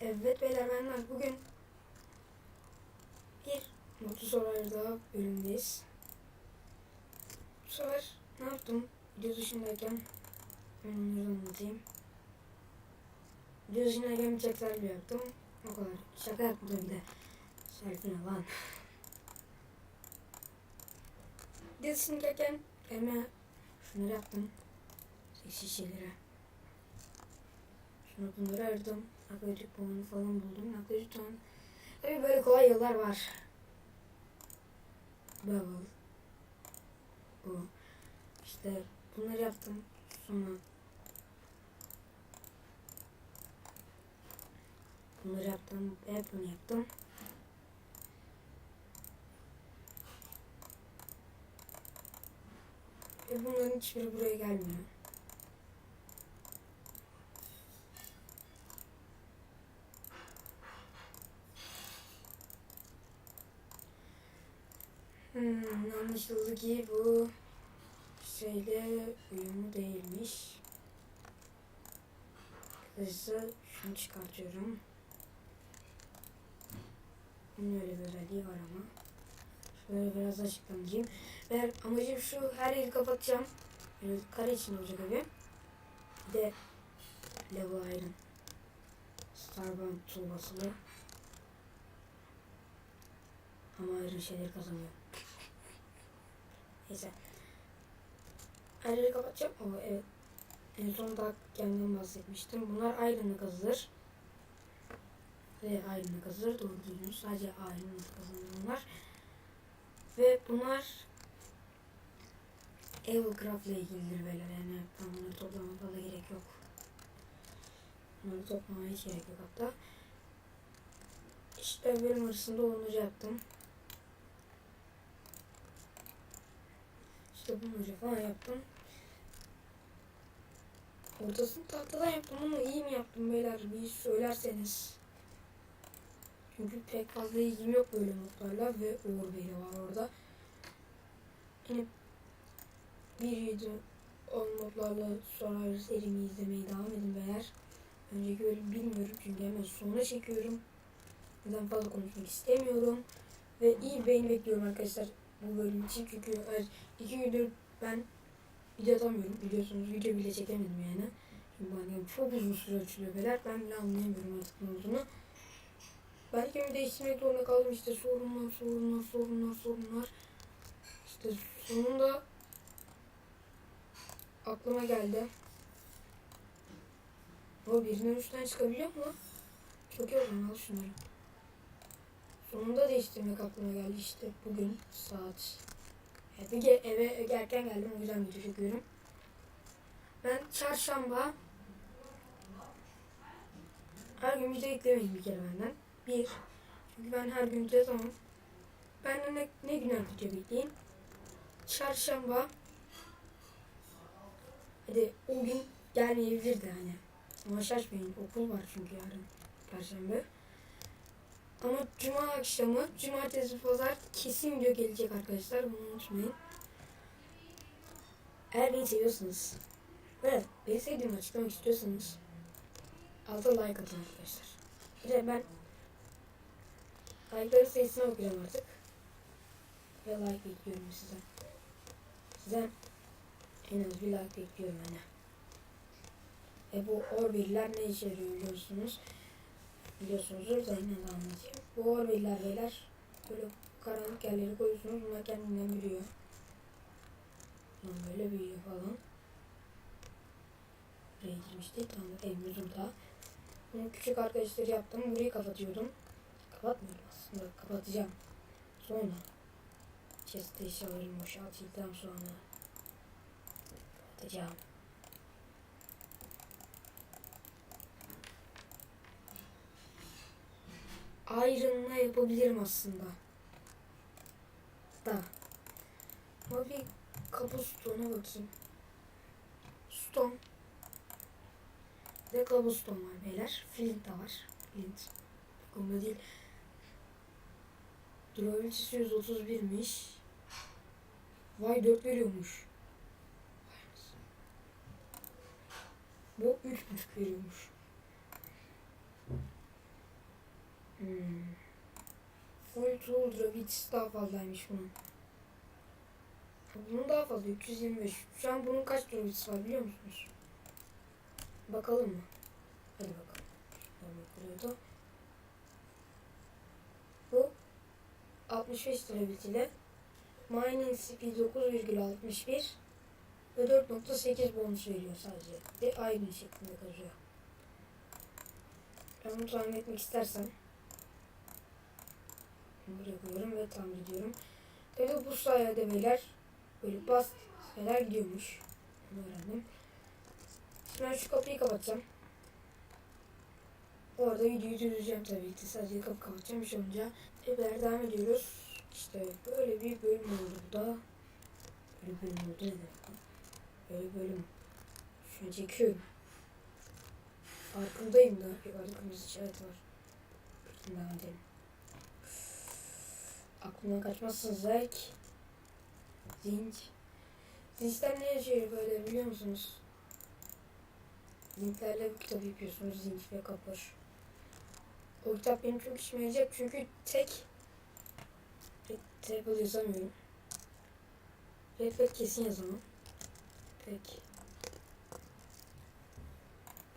Evet beyler benler bugün bir Mutlu Sorular'da bölümdeyiz. Bu sefer ne yaptım? Video dışındayken ben onları anlatayım. Video dışındayken bir çekler bir yaptım. O kadar. Şaka yaptım bir de. Ne lan? Video dışındayken elime şunları yaptım. Seksi şeylere. Sonra bunları aradım. Akılcık puanı falan buldum. Akılcık puanı. Tabii böyle kolay yollar var. Bubble. Bu. İşte bunları yaptım. Sonra bunları yaptım. Hep bunu yaptım. Ve bunların hiçbiri buraya gelmiyor. Hmm, anlaşıldı ki bu şeyle uyumlu değilmiş. Kısa şunu çıkartıyorum. Bunun öyle bir özelliği var ama. Şöyle biraz açıklanayım. Ve amacım şu her yeri kapatacağım. Böyle kare için olacak evi. Bir de level iron. Starbound tuğlasılı. Ama ayrı şeyler kazanıyor. Neyse. Yeri kapatacağım. O evet. En son da kendimden bahsetmiştim. Bunlar ayrını kazılır. Ve ayrını kazılır. Doğru düzgün. Sadece ayrını kazılır bunlar. Ve bunlar Evilcraft ile ilgilidir böyle. Yani ben bunları toplamama fazla gerek yok. Bunları toplamaya hiç gerek yok hatta. İşte bölüm arasında onları yaptım. Bunları falan yaptım. Ortasını tahtadan yaptım ama iyi mi yaptım beyler bir söylerseniz. Çünkü pek fazla ilgim yok böyle notlarla ve Uğur Bey'i var orada. Yine bir video on notlarla sonra serimi izlemeye devam edin beyler. Önceki bölüm bilmiyorum çünkü hemen sonra çekiyorum. Neden fazla konuşmak istemiyorum. Ve iyi beğeni bekliyorum arkadaşlar bu bölüm için çünkü iki gündür ben video atamıyorum biliyorsunuz video bile çekemedim yani. Çünkü bana çok uzun süre açılıyor beyler ben bile anlayamıyorum artık ne olduğunu. Ben kendimi değiştirmek zorunda kaldım işte sorunlar sorunlar sorunlar sorunlar. İşte sonunda aklıma geldi. O birinden üç tane çıkabiliyor mu? Çok iyi o zaman al şunları. Sonunda değiştirmek aklıma geldi işte bugün saat. Ge- eve erken geldim o yüzden video çekiyorum. Ben çarşamba her gün video eklemeyin bir kere benden. Bir. Çünkü ben her gün video tamam. Benden ne, ne günler video bekleyin. Çarşamba Hadi o gün gelmeyebilirdi hani. Ama şaşmayın okul var çünkü yarın. Perşembe. Ama cuma akşamı, cumartesi, pazar kesin video gelecek arkadaşlar. Bunu unutmayın. Eğer beni seviyorsanız ve beni sevdiğimi açıklamak istiyorsanız alta like atın arkadaşlar. Bir de ben like'ların sayısını okuyacağım artık. Ve like bekliyorum sizden. Sizden en az bir like bekliyorum yani. E bu orbiller ne işe biliyorsunuz biliyorsunuzdur da de anlatayım. Bu orbiller beyler böyle karanlık yerleri koyuyorsunuz bunlar kendinden büyüyor. Bunlar böyle büyüyor falan. Buraya girmişti. Tamam evimiz burada. Bunu küçük arkadaşları yaptım. Burayı kapatıyordum. Kapatmıyorum aslında. Kapatacağım. Sonra chest eşyalarımı boşalttıktan sonra kapatacağım. Iron'la yapabilirim aslında. Da. Ama bir kabustona bakayım. Stone. Ve kabuston var beyler. Flint de var. Flint. Bakımda değil. Durabilitesi 131'miş. Vay 4 veriyormuş. Bu 3.5 veriyormuş. Tool drawbits daha fazlaymış bunun. Bunun daha fazla 325. Şu an bunun kaç drawbits var biliyor musunuz? Bakalım mı? Hadi bakalım. Şuradan. Bu 65 drawbit ile mining speed 9,61 ve 4.8 bonus veriyor sadece. Ve aynı şeklinde kalıyor. Ben bunu tahmin etmek istersem buraya koyuyorum ve tahmin ediyorum. Tabii bu sayede beyler böyle bas şeyler gidiyormuş. Bunu öğrendim. Şimdi ben şu kapıyı kapatacağım. Orada videoyu durduracağım tabii ki. Sadece kapı kapatacağım. Bir şey olunca beyler devam ediyoruz. İşte böyle bir bölüm oldu bu da. Böyle bölüm oldu ne? Böyle bölüm. Şu an çekiyorum. Farkındayım da. Yukarıda kırmızı işaret var. Buradan devam edelim. Aklımdan kaçmazsın Zek. Zinc. Zinçten ne yaşıyor böyle biliyor musunuz? Zinklerle bu kitabı yapıyorsunuz. Zinc ve kapır. O kitap benim çok işime yarayacak çünkü tek Table yazamıyorum. Red Flag kesin yazamam. Pek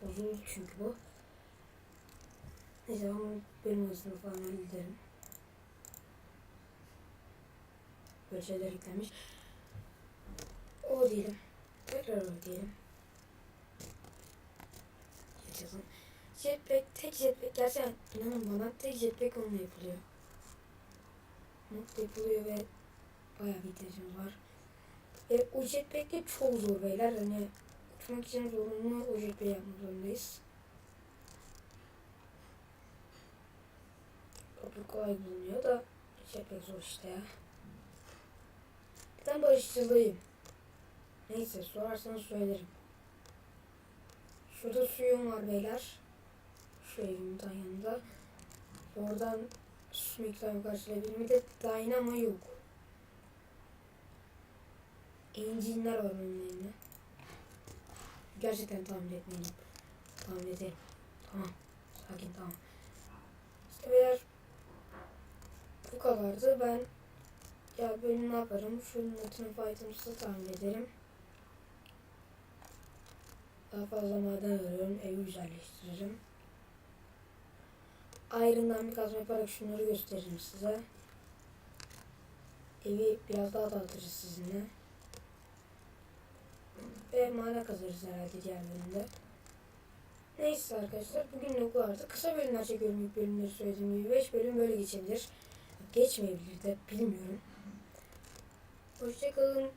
bozuldu çünkü bu. Neyse ben bölüm arasında falan hallederim. Böyle şeyler eklenmiş. O diyelim. Tekrar o diyelim. Yaşasın. Jetpack, tek jetpack gerçekten inanın bana tek jetpack onunla yapılıyor. Not yapılıyor ve bayağı bir ihtiyacımız var. Ve o jetpack de çok zor beyler. Hani uçmak için zorunlu o jetpack yapmak zorundayız. Kapı kolay bulunuyor da jetpack zor işte ya. Ben barışçılıyım. Neyse sorarsanız söylerim. Şurada suyum var beyler. Şu tam yanında. Oradan su miktarını karşılayabilirim. Bir de dynamo yok. Engine'ler var onun elinde. Gerçekten tahmin etmeliyim. Tahmin ederim. Tamam. Sakin tamam. İşte beyler bu kadardı. Ben ya böyle ne yaparım? Şunun notunu items'ı tahmin ederim. Daha fazla maden arıyorum. Evi güzelleştiririm. Iron'dan bir kazma yaparak şunları gösteririm size. Evi biraz daha dağıtırız sizinle. Ve maden kazarız herhalde diğer bölümde. Neyse arkadaşlar bugün bu kadar. Kısa bölümler çekiyorum ilk bölümleri söylediğim gibi. 5 bölüm böyle geçebilir. Geçmeyebilir de bilmiyorum. Hoşçakalın.